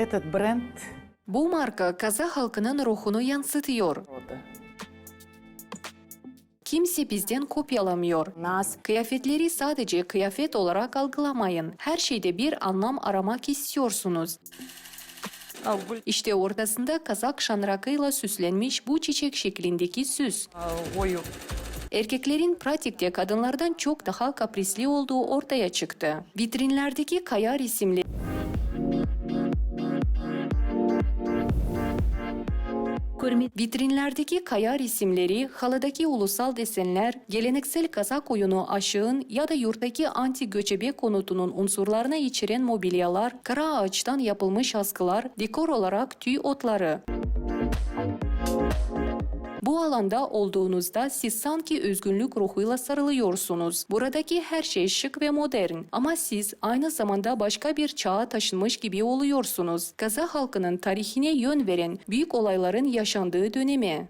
Этот бренд Bu marka Kazak halkının ruhunu yansıtıyor. рода. Kimse bizden kopyalamıyor. Нас Kıyafetleri sadece kıyafet olarak algılamayın. Her şeyde bir anlam aramak istiyorsunuz. а, гуль- İşte ortasında kazak şanrakıyla süslenmiş bu çiçek şeklindeki süs. а, ою. Erkeklerin pratikte kadınlardan çok daha kaprisli olduğu ortaya çıktı. Vitrinlerdeki kaya resimleri Kurmit vitrinlerdeki kaya resimleri, haladaki ulusal desenler, geleneksel Kazak oyunu aşığın ya da yurttaki anti göçebe konutunun unsurlarına içeren mobilyalar, kara ağaçtan yapılmış askılar, dekor olarak tüy otları. Bu alanda olduğunuzda siz sanki özgünlük ruhuyla sarılıyorsunuz. Buradaki her şey şık ve modern ama siz aynı zamanda başka bir çağa taşınmış gibi oluyorsunuz. Kazak halkının tarihine yön veren büyük olayların yaşandığı dönemi.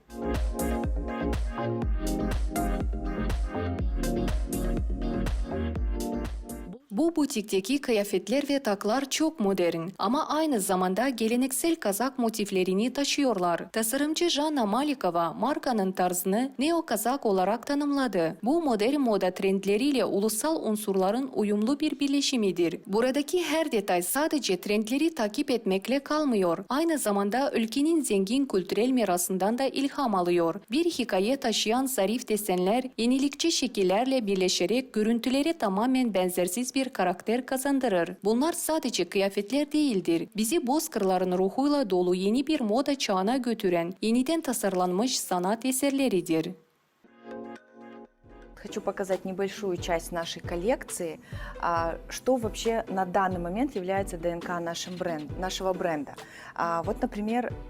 Bu butikteki kıyafetler ve taklar çok modern ama aynı zamanda geleneksel kazak motiflerini taşıyorlar. Tasarımcı Jana Malikova markanın tarzını neo kazak olarak tanımladı. Bu modern moda trendleriyle ulusal unsurların uyumlu bir birleşimidir. Buradaki her detay sadece trendleri takip etmekle kalmıyor. Aynı zamanda ülkenin zengin kültürel mirasından da ilham alıyor. Bir hikaye taşıyan zarif desenler, yenilikçi şekillerle birleşerek görüntüleri tamamen benzersiz bir karakter kazandırır. Bunlar sadece kıyafetler değildir. Bizi bozkırların ruhuyla dolu yeni bir moda çağına götüren, yeniden tasarlanmış sanat eserleridir. Хочу показать небольшую часть нашей коллекции, а, что вообще на данный момент является ДНК нашим бренд, нашего бренда. А, Вот, например, мы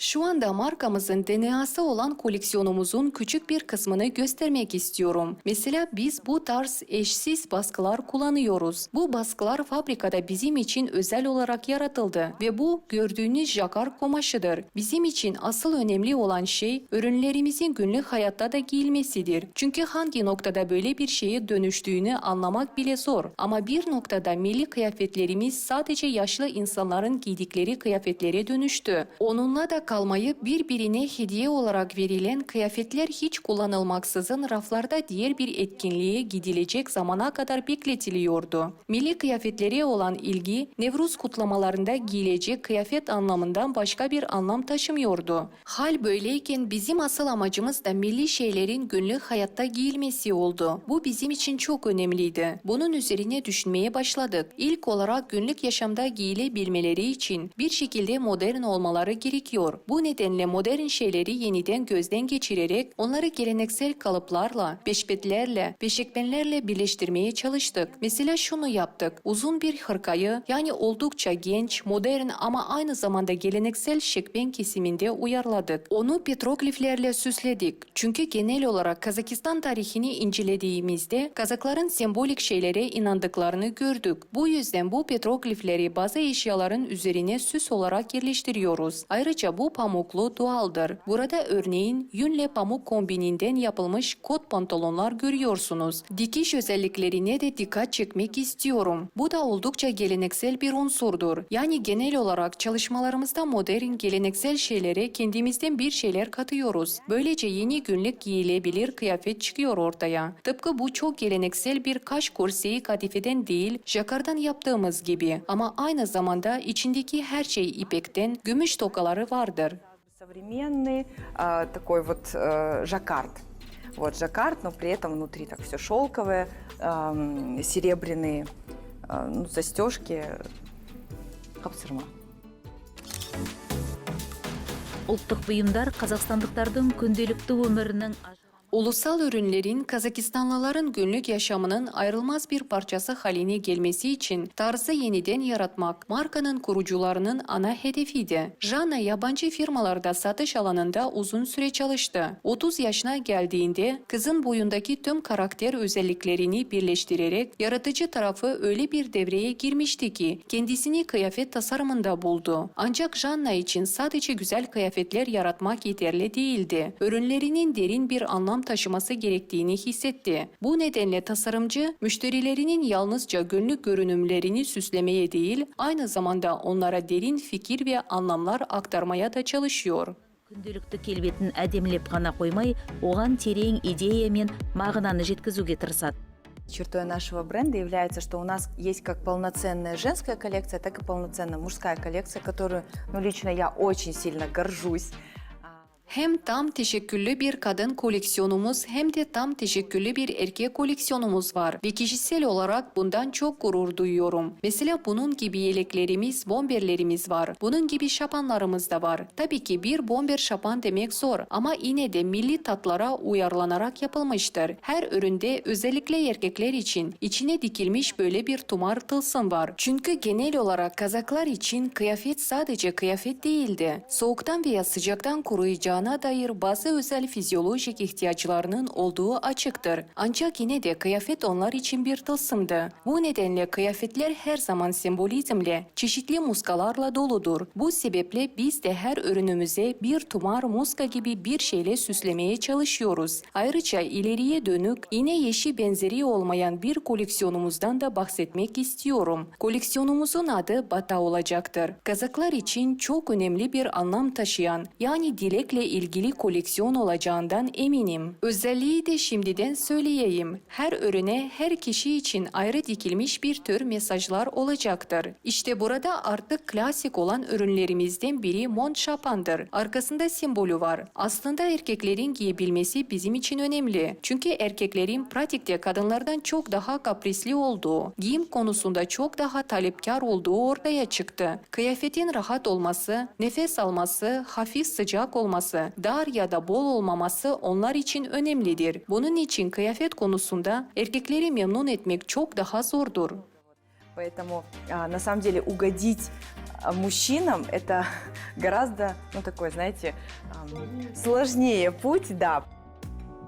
şu anda markamızın DNA'sı olan koleksiyonumuzun küçük bir kısmını göstermek istiyorum. Mesela biz bu tarz eşsiz baskılar kullanıyoruz. Bu baskılar fabrikada bizim için özel olarak yaratıldı ve bu gördüğünüz jakar kumaşıdır. Bizim için asıl önemli olan şey ürünlerimizin günlük hayatta da giyilmesidir. Çünkü hangi noktada böyle bir şeye dönüştüğünü anlamak bile zor. Ama bir noktada milli kıyafetlerimiz sadece yaşlı insanların giydikleri kıyafetlere dönüştü. Onunla da kalmayıp birbirine hediye olarak verilen kıyafetler hiç kullanılmaksızın raflarda diğer bir etkinliğe gidilecek zamana kadar bekletiliyordu. Milli kıyafetlere olan ilgi Nevruz kutlamalarında giyilecek kıyafet anlamından başka bir anlam taşımıyordu. Hal böyleyken bizim asıl amacımız da milli şeylerin günlük hayatta giyilmesi oldu. Bu bizim için çok önemliydi. Bunun üzerine düşünmeye başladık. İlk olarak günlük yaşamda giyilebilmeleri için bir şekilde modern olmaları gerekiyor. Bu nedenle modern şeyleri yeniden gözden geçirerek onları geleneksel kalıplarla, beşbetlerle, beşikbenlerle birleştirmeye çalıştık. Mesela şunu yaptık. Uzun bir hırkayı yani oldukça genç, modern ama aynı zamanda geleneksel şekben kesiminde uyarladık. Onu petrogliflerle süsledik. Çünkü genel olarak Kazakistan tarihini incelediğimizde Kazakların sembolik şeylere inandıklarını gördük. Bu yüzden bu petroglifleri bazı eşyaların üzerine süs olarak yerleştiriyoruz. Ayrıca bu pamuklu doğaldır. Burada örneğin yünle pamuk kombininden yapılmış kot pantolonlar görüyorsunuz. Dikiş özelliklerine de dikkat çekmek istiyorum. Bu da oldukça geleneksel bir unsurdur. Yani genel olarak çalışmalarımızda modern geleneksel şeylere kendimizden bir şeyler katıyoruz. Böylece yeni günlük giyilebilir kıyafet çıkıyor ortaya. Tıpkı bu çok geleneksel bir kaş korseyi kadifeden değil, jakardan yaptığımız gibi. Ama aynı zamanda içindeki her şey ipekten, gümüş tokaları vardır. современный а, такой вот э, жаккард. Вот жаккард, но при этом внутри так все шелковое, ам, серебряные а, ну, застежки. Капсырма. ұлттық бұйымдар қазақстандықтардың күнделікті өмірінің Ulusal ürünlerin Kazakistanlıların günlük yaşamının ayrılmaz bir parçası haline gelmesi için tarzı yeniden yaratmak markanın kurucularının ana hedefiydi. Jana yabancı firmalarda satış alanında uzun süre çalıştı. 30 yaşına geldiğinde kızın boyundaki tüm karakter özelliklerini birleştirerek yaratıcı tarafı öyle bir devreye girmişti ki kendisini kıyafet tasarımında buldu. Ancak Jana için sadece güzel kıyafetler yaratmak yeterli değildi. Ürünlerinin derin bir anlam anlam taşıması gerektiğini hissetti. Bu nedenle tasarımcı müşterilerinin yalnızca günlük görünümlerini süslemeye değil, aynı zamanda onlara derin fikir ve anlamlar aktarmaya da çalışıyor. күнделікті келбетін әдемілеп қана қоймай оған терең идея мен мағынаны жеткізуге тырысады Чертой нашего бренда является, что у нас есть как полноценная женская коллекция, так и полноценная мужская коллекция, которую, ну, lично я очень сильно горжусь. Hem tam teşekküllü bir kadın koleksiyonumuz hem de tam teşekküllü bir erkek koleksiyonumuz var ve kişisel olarak bundan çok gurur duyuyorum. Mesela bunun gibi yeleklerimiz, bomberlerimiz var. Bunun gibi şapanlarımız da var. Tabii ki bir bomber şapan demek zor ama yine de milli tatlara uyarlanarak yapılmıştır. Her üründe özellikle erkekler için içine dikilmiş böyle bir tumar tılsım var. Çünkü genel olarak kazaklar için kıyafet sadece kıyafet değildi. Soğuktan veya sıcaktan koruyacağına dair bazı özel fizyolojik ihtiyaçlarının olduğu açıktır. Ancak yine de kıyafet onlar için bir tılsımdı. Bu nedenle kıyafetler her zaman sembolizmle, çeşitli muskalarla doludur. Bu sebeple biz de her ürünümüze bir tumar muska gibi bir şeyle süslemeye çalışıyoruz. Ayrıca ileriye dönük yine yeşi benzeri olmayan bir koleksiyonumuzdan da bahsetmek istiyorum. Koleksiyonumuzun adı Bata olacaktır. Kazaklar için çok önemli bir anlam taşıyan yani dilekle ilgili koleksiyon olacağından eminim. Özelliği de şimdiden söyleyeyim. Her ürüne her kişi için ayrı dikilmiş bir tür mesajlar olacaktır. İşte burada artık klasik olan ürünlerimizden biri Mont Chapan'dır. Arkasında sembolü var. Aslında erkeklerin giyebilmesi bizim için önemli. Çünkü erkeklerin pratikte kadınlardan çok daha kaprisli olduğu, giyim konusunda çok daha talepkar olduğu ortaya çıktı. Kıyafetin rahat olması, nefes alması, hafif sıcak olması, dar ya da bol olmaması onlar için önemlidir. Bunun için kıyafet konusunda erkekleri memnun etmek çok daha zordur. Поэтому, а, на самом деле, угодить а, мужчинам это гораздо, ну, такой, знаете, сложнее путь, да.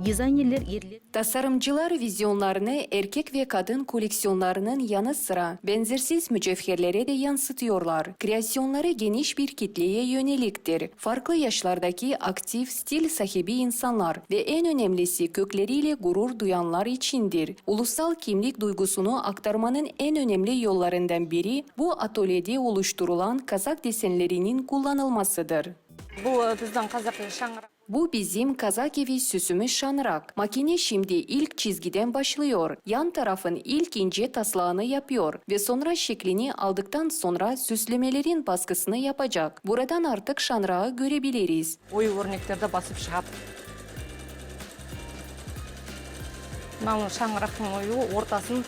Dizaynerler yerler Tasarımcılar vizyonlarını erkek ve kadın koleksiyonlarının yanı sıra benzersiz mücevherlere de yansıtıyorlar. Kreasyonları geniş bir kitleye yöneliktir. Farklı yaşlardaki aktif stil sahibi insanlar ve en önemlisi kökleriyle gurur duyanlar içindir. Ulusal kimlik duygusunu aktarmanın en önemli yollarından biri bu atölyede oluşturulan Kazak desenlerinin kullanılmasıdır. Bu bizden Kazak şangır. Bu bizim Kazakevi süsümüz şanrak. Makine şimdi ilk çizgiden başlıyor. Yan tarafın ilk ince taslağını yapıyor ve sonra şeklini aldıktan sonra süslemelerin baskısını yapacak. Buradan artık şanrağı görebiliriz. Oyu örneklerde basıp şap. Ben şanrakın oyu ortasını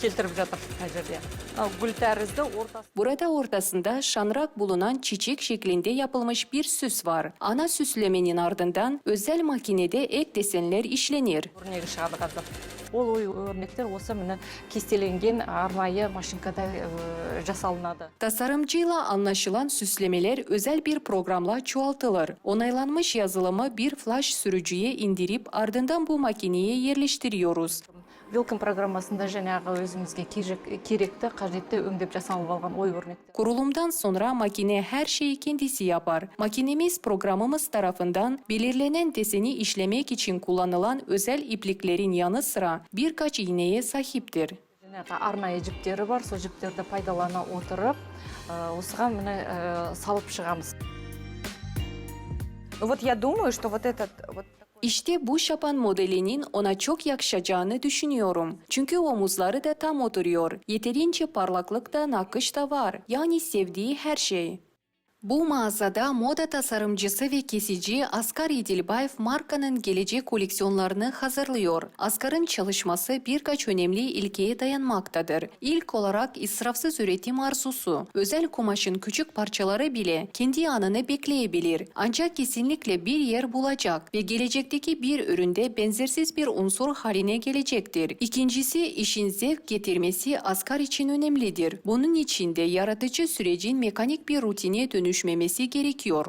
келтіріп жатыр мына жерде мынау гүл тәрізді ортасы Burada ortasında şanrak bulunan çiçek şeklinde yapılmış bir süs var. Ana süslemenin ardından özel makinede ek desenler işlenir. өрнегі шығады қазір ол ою өрнектер осы міне кестеленген арнайы машинкада э, жасалынады Tasarımcıyla anlaşılan süslemeler özel bir programla çoğaltılır. Onaylanmış yazılımı bir flash sürücüye indirip ardından bu makineye yerleştiriyoruz. вилкин программасында жаңағы өзімізге керек- керекті қажетті өңдеп жасалып алған ой өрнектер Kurulumdan sonra makine her şeyi kendisi yapar. Makinemiz programımız tarafından belirlenen deseni işlemek için kullanılan özel ipliklerin yanı sıra birkaç iğneye sahiptir. жаңағы арнайы жіптері бар сол жіптерді пайдалана отырып э, осыған міне э, салып шығамыз Ну вот я думаю, что вот этот вот işte bu şapan modelinin ona çok yakışacağını düşünüyorum. Çünkü omuzları da tam oturuyor. Yeterince parlaklık da nakış da var. Yani sevdiği her şey. Bu mağazada moda tasarımcısı ve kesici Asgar İdilbayev markanın gelecek koleksiyonlarını hazırlıyor. Asgar'ın çalışması birkaç önemli ilkeye dayanmaktadır. İlk olarak israfsız üretim arzusu. Özel kumaşın küçük parçaları bile kendi anını bekleyebilir. Ancak kesinlikle bir yer bulacak ve gelecekteki bir üründe benzersiz bir unsur haline gelecektir. İkincisi işin zevk getirmesi Asgar için önemlidir. Bunun için de yaratıcı sürecin mekanik bir rutine dönüşmemesi gerekiyor.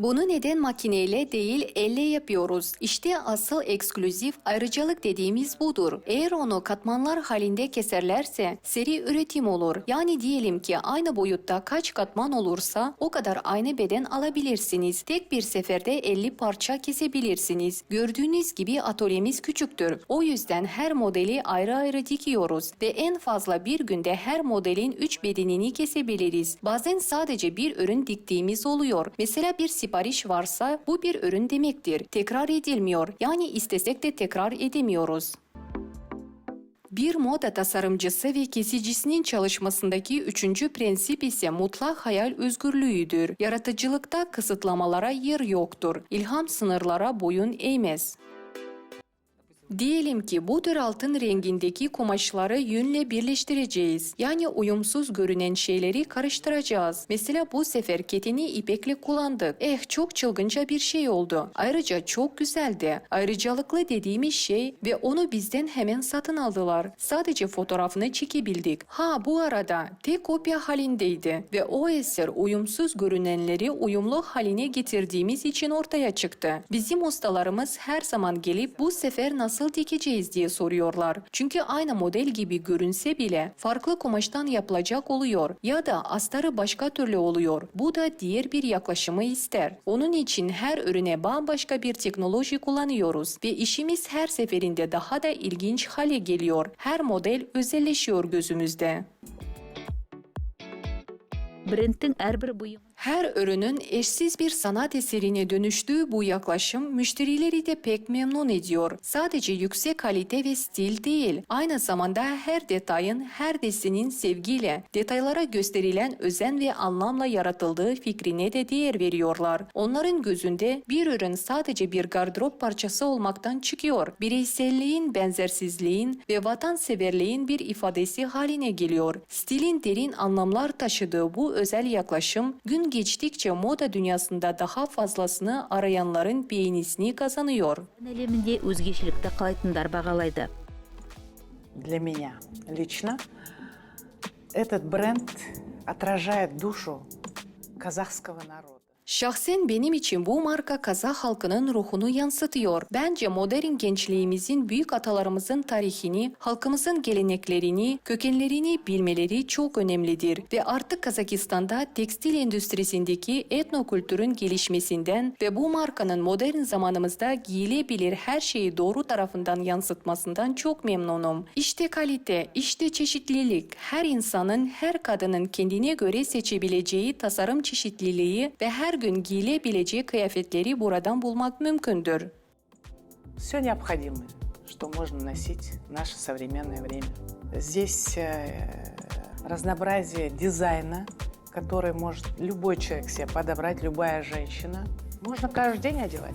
Bunu neden makineyle değil elle yapıyoruz? İşte asıl ekskluzif ayrıcalık dediğimiz budur. Eğer onu katmanlar halinde keserlerse seri üretim olur. Yani diyelim ki aynı boyutta kaç katman olursa o kadar aynı beden alabilirsiniz. Tek bir seferde 50 parça kesebilirsiniz. Gördüğünüz gibi atölyemiz küçüktür. O yüzden her modeli ayrı ayrı dikiyoruz ve en fazla bir günde her modelin 3 bedenini kesebiliriz. Bazen sadece bir ürün diktiğimiz oluyor. Mesela bir varsa bu bir ürün demektir. Tekrar edilmiyor. Yani istesek de tekrar edemiyoruz. Bir moda tasarımcısı ve kesicisinin çalışmasındaki üçüncü prensip ise mutlak hayal özgürlüğüdür. Yaratıcılıkta kısıtlamalara yer yoktur. İlham sınırlara boyun eğmez. Diyelim ki bu tür altın rengindeki kumaşları yünle birleştireceğiz. Yani uyumsuz görünen şeyleri karıştıracağız. Mesela bu sefer keteni ipekle kullandık. Eh çok çılgınca bir şey oldu. Ayrıca çok güzeldi. Ayrıcalıklı dediğimiz şey ve onu bizden hemen satın aldılar. Sadece fotoğrafını çekebildik. Ha bu arada tek kopya halindeydi ve o eser uyumsuz görünenleri uyumlu haline getirdiğimiz için ortaya çıktı. Bizim ustalarımız her zaman gelip bu sefer nasıl dikeceğiz diye soruyorlar. Çünkü aynı model gibi görünse bile farklı kumaştan yapılacak oluyor ya da astarı başka türlü oluyor. Bu da diğer bir yaklaşımı ister. Onun için her ürüne bambaşka bir teknoloji kullanıyoruz ve işimiz her seferinde daha da ilginç hale geliyor. Her model özelleşiyor gözümüzde. брендтің әрбір бұйымы her ürünün eşsiz bir sanat eserine dönüştüğü bu yaklaşım müşterileri de pek memnun ediyor. Sadece yüksek kalite ve stil değil, aynı zamanda her detayın, her desenin sevgiyle, detaylara gösterilen özen ve anlamla yaratıldığı fikrine de değer veriyorlar. Onların gözünde bir ürün sadece bir gardırop parçası olmaktan çıkıyor. Bireyselliğin, benzersizliğin ve vatanseverliğin bir ifadesi haline geliyor. Stilin derin anlamlar taşıdığı bu özel yaklaşım gün geçtikçe moda dünyasında daha fazlasını arayanların beğenisini kazanıyor. әлемінде өзгешелікті қалайтындар бағалайды Для меня лично этот бренд отражает душу казахского народа. Şahsen benim için bu marka Kazak halkının ruhunu yansıtıyor. Bence modern gençliğimizin büyük atalarımızın tarihini, halkımızın geleneklerini, kökenlerini bilmeleri çok önemlidir. Ve artık Kazakistan'da tekstil endüstrisindeki etnokültürün gelişmesinden ve bu markanın modern zamanımızda giyilebilir her şeyi doğru tarafından yansıtmasından çok memnunum. İşte kalite, işte çeşitlilik, her insanın, her kadının kendine göre seçebileceği tasarım çeşitliliği ve her gün giyilebileceği kıyafetleri buradan bulmak mümkündür. Все необходимое, что можно носить в наше современное время. Здесь э, разнообразие дизайна, который может любой человек себе подобрать, любая женщина. Можно каждый день одевать.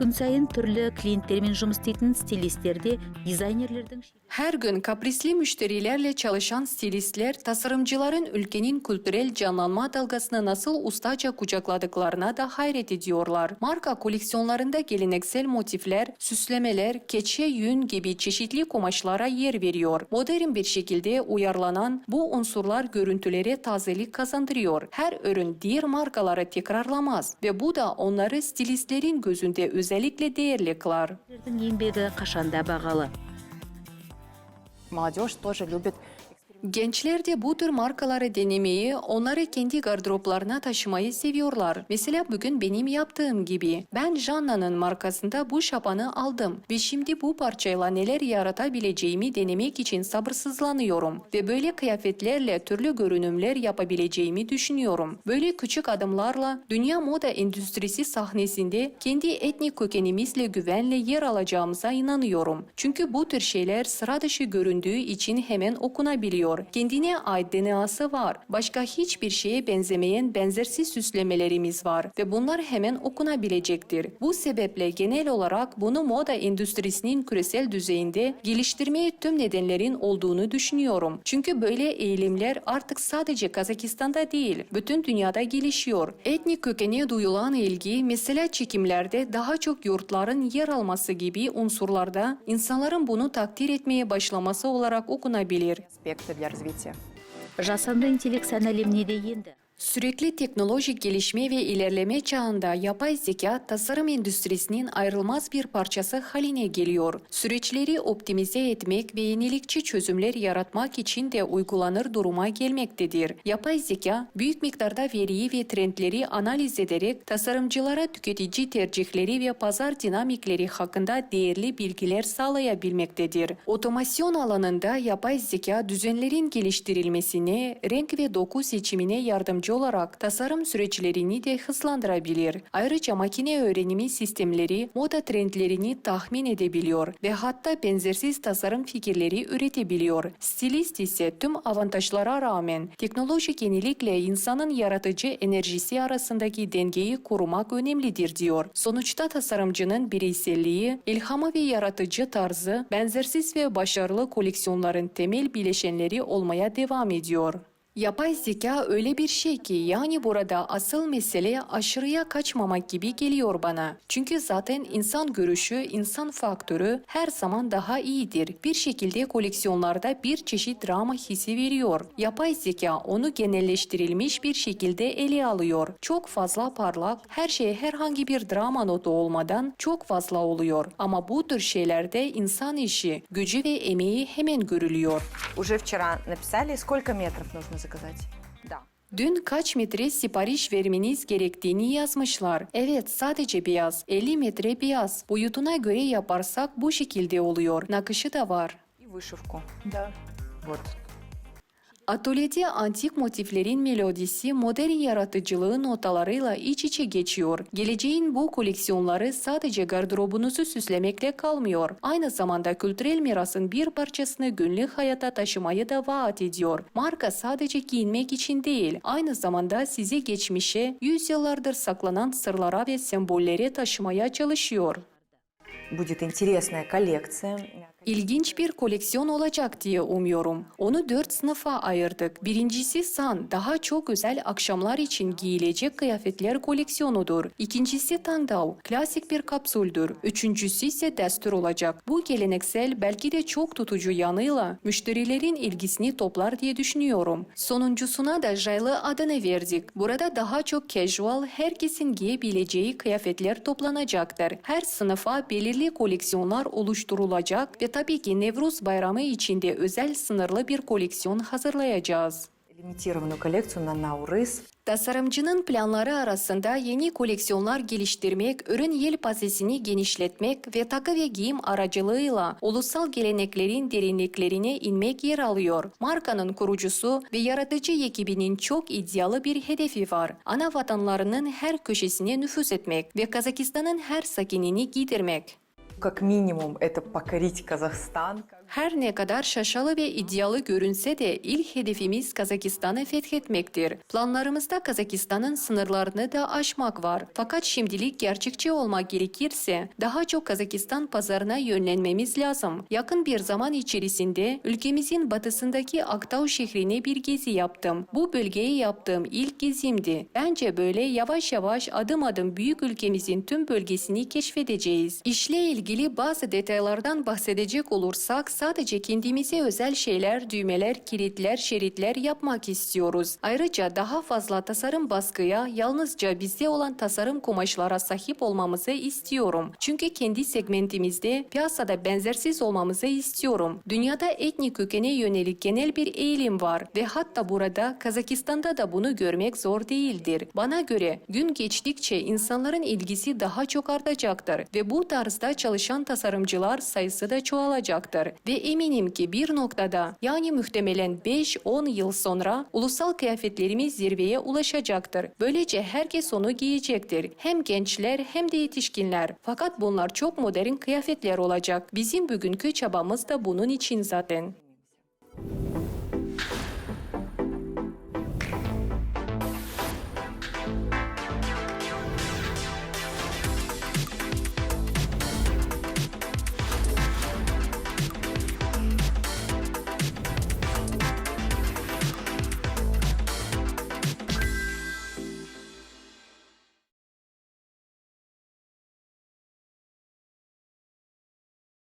күн сайын түрлі клиенттермен жұмыс істейтін стилистер де дизайнерлердің Her gün kaprisli müşterilerle çalışan stilistler, tasarımcıların ülkenin kültürel canlanma dalgasını nasıl ustaca kucakladıklarına da hayret ediyorlar. Marka koleksiyonlarında geleneksel motifler, süslemeler, keçe yün gibi çeşitli kumaşlara yer veriyor. Modern bir şekilde uyarlanan bu unsurlar görüntülere tazelik kazandırıyor. Her ürün diğer markaları tekrarlamaz ve bu da onları stilistlerin gözünde özellikle değerli kılar. еңбегі қашанда бағалы Молодежь тоже любит Gençler de bu tür markaları denemeyi, onları kendi gardıroplarına taşımayı seviyorlar. Mesela bugün benim yaptığım gibi. Ben Janna'nın markasında bu şapanı aldım ve şimdi bu parçayla neler yaratabileceğimi denemek için sabırsızlanıyorum. Ve böyle kıyafetlerle türlü görünümler yapabileceğimi düşünüyorum. Böyle küçük adımlarla dünya moda endüstrisi sahnesinde kendi etnik kökenimizle güvenle yer alacağımıza inanıyorum. Çünkü bu tür şeyler sıra dışı göründüğü için hemen okunabiliyor. Kullanıyor. Kendine ait DNA'sı var. Başka hiçbir şeye benzemeyen benzersiz süslemelerimiz var ve bunlar hemen okunabilecektir. Bu sebeple genel olarak bunu moda endüstrisinin küresel düzeyinde geliştirmeye tüm nedenlerin olduğunu düşünüyorum. Çünkü böyle eğilimler artık sadece Kazakistan'da değil, bütün dünyada gelişiyor. Etnik kökene duyulan ilgi mesela çekimlerde daha çok yurtların yer alması gibi unsurlarda insanların bunu takdir etmeye başlaması olarak okunabilir. Для развития. жасанды интеллект сән әлеміне де енді Sürekli teknolojik gelişme ve ilerleme çağında yapay zeka tasarım endüstrisinin ayrılmaz bir parçası haline geliyor. Süreçleri optimize etmek ve yenilikçi çözümler yaratmak için de uygulanır duruma gelmektedir. Yapay zeka büyük miktarda veriyi ve trendleri analiz ederek tasarımcılara tüketici tercihleri ve pazar dinamikleri hakkında değerli bilgiler sağlayabilmektedir. Otomasyon alanında yapay zeka düzenlerin geliştirilmesine, renk ve doku seçimine yardımcı olarak tasarım süreçlerini de hızlandırabilir. Ayrıca makine öğrenimi sistemleri moda trendlerini tahmin edebiliyor ve hatta benzersiz tasarım fikirleri üretebiliyor. Stilist ise tüm avantajlara rağmen teknolojik yenilikle insanın yaratıcı enerjisi arasındaki dengeyi korumak önemlidir diyor. Sonuçta tasarımcının bireyselliği, ilhamı ve yaratıcı tarzı benzersiz ve başarılı koleksiyonların temel bileşenleri olmaya devam ediyor. Yapay zeka öyle bir şey ki yani burada asıl mesele aşırıya kaçmamak gibi geliyor bana. Çünkü zaten insan görüşü, insan faktörü her zaman daha iyidir. Bir şekilde koleksiyonlarda bir çeşit drama hissi veriyor. Yapay zeka onu genelleştirilmiş bir şekilde ele alıyor. Çok fazla parlak, her şey herhangi bir drama notu olmadan çok fazla oluyor. Ama bu tür şeylerde insan işi, gücü ve emeği hemen görülüyor. Уже вчера написали, сколько метров нужно заказать? Да. Dün kaç metre sipariş vermeniz gerektiğini yazmışlar. Evet sadece beyaz. 50 metre beyaz. Boyutuna göre yaparsak bu şekilde oluyor. Nakışı da var. И вышивку. Да. Вот. Atölyede antik motiflerin melodisi modern yaratıcılığı notalarıyla iç içe geçiyor. Geleceğin bu koleksiyonları sadece gardırobunuzu süslemekle kalmıyor. Aynı zamanda kültürel mirasın bir parçasını günlük hayata taşımayı da vaat ediyor. Marka sadece giyinmek için değil, aynı zamanda sizi geçmişe, yüzyıllardır saklanan sırlara ve sembollere taşımaya çalışıyor. Будет интересная коллекция. İlginç bir koleksiyon olacak diye umuyorum. Onu dört sınıfa ayırdık. Birincisi San, daha çok özel akşamlar için giyilecek kıyafetler koleksiyonudur. İkincisi Tangdao, klasik bir kapsüldür. Üçüncüsü ise destur olacak. Bu geleneksel belki de çok tutucu yanıyla müşterilerin ilgisini toplar diye düşünüyorum. Sonuncusuna da Jaylı adını verdik. Burada daha çok casual, herkesin giyebileceği kıyafetler toplanacaktır. Her sınıfa belirli koleksiyonlar oluşturulacak ve tabii ki Nevruz Bayramı içinde özel sınırlı bir koleksiyon hazırlayacağız. Лимитированную коллекцию на Наурыз. Tasarımcının planları arasında yeni koleksiyonlar geliştirmek, ürün yelpazesini genişletmek ve takı ve giyim aracılığıyla ulusal geleneklerin derinliklerine inmek yer alıyor. Markanın kurucusu ve yaratıcı ekibinin çok iddialı bir hedefi var. Ana vatanlarının her köşesine nüfuz etmek ve Kazakistan'ın her sakinini giydirmek. Как минимум это покорить Казахстан. Her ne kadar şaşalı ve iddialı görünse de ilk hedefimiz Kazakistan'ı fethetmektir. Planlarımızda Kazakistan'ın sınırlarını da aşmak var. Fakat şimdilik gerçekçi olmak gerekirse daha çok Kazakistan pazarına yönlenmemiz lazım. Yakın bir zaman içerisinde ülkemizin batısındaki Aktau şehrine bir gezi yaptım. Bu bölgeye yaptığım ilk gezimdi. Bence böyle yavaş yavaş adım adım büyük ülkemizin tüm bölgesini keşfedeceğiz. İşle ilgili bazı detaylardan bahsedecek olursak sadece kendimize özel şeyler, düğmeler, kilitler, şeritler yapmak istiyoruz. Ayrıca daha fazla tasarım baskıya, yalnızca bizde olan tasarım kumaşlara sahip olmamızı istiyorum. Çünkü kendi segmentimizde piyasada benzersiz olmamızı istiyorum. Dünyada etnik kökene yönelik genel bir eğilim var ve hatta burada Kazakistan'da da bunu görmek zor değildir. Bana göre gün geçtikçe insanların ilgisi daha çok artacaktır ve bu tarzda çalışan tasarımcılar sayısı da çoğalacaktır. Ve eminim ki bir noktada yani muhtemelen 5-10 yıl sonra ulusal kıyafetlerimiz zirveye ulaşacaktır. Böylece herkes onu giyecektir. Hem gençler hem de yetişkinler. Fakat bunlar çok modern kıyafetler olacak. Bizim bugünkü çabamız da bunun için zaten.